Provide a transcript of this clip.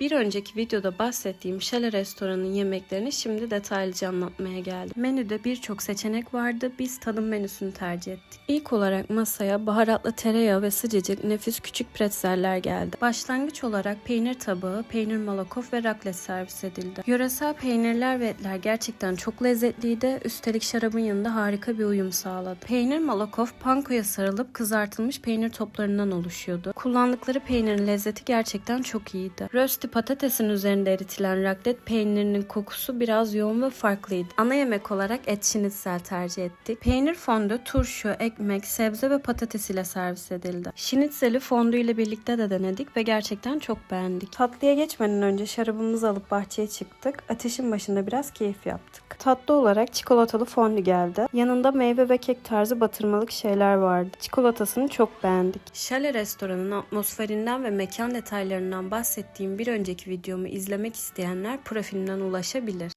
Bir önceki videoda bahsettiğim Şale restoranın yemeklerini şimdi detaylıca anlatmaya geldim. Menüde birçok seçenek vardı. Biz tadım menüsünü tercih ettik. İlk olarak masaya baharatlı tereyağı ve sıcacık nefis küçük pretzeller geldi. Başlangıç olarak peynir tabağı, peynir malakof ve raclette servis edildi. Yöresel peynirler ve etler gerçekten çok lezzetliydi. Üstelik şarabın yanında harika bir uyum sağladı. Peynir malakof pankoya sarılıp kızartılmış peynir toplarından oluşuyordu. Kullandıkları peynirin lezzeti gerçekten çok iyiydi. Rösti patatesin üzerinde eritilen raclette peynirinin kokusu biraz yoğun ve farklıydı. Ana yemek olarak et şinitsel tercih ettik. Peynir fondü, turşu, ekmek, sebze ve patates ile servis edildi. Şinitseli fondü ile birlikte de denedik ve gerçekten çok beğendik. Tatlıya geçmeden önce şarabımızı alıp bahçeye çıktık. Ateşin başında biraz keyif yaptık. Tatlı olarak çikolatalı fondü geldi. Yanında meyve ve kek tarzı batırmalık şeyler vardı. Çikolatasını çok beğendik. Şale restoranın atmosferinden ve mekan detaylarından bahsettiğim bir önceki videomu izlemek isteyenler profilimden ulaşabilir.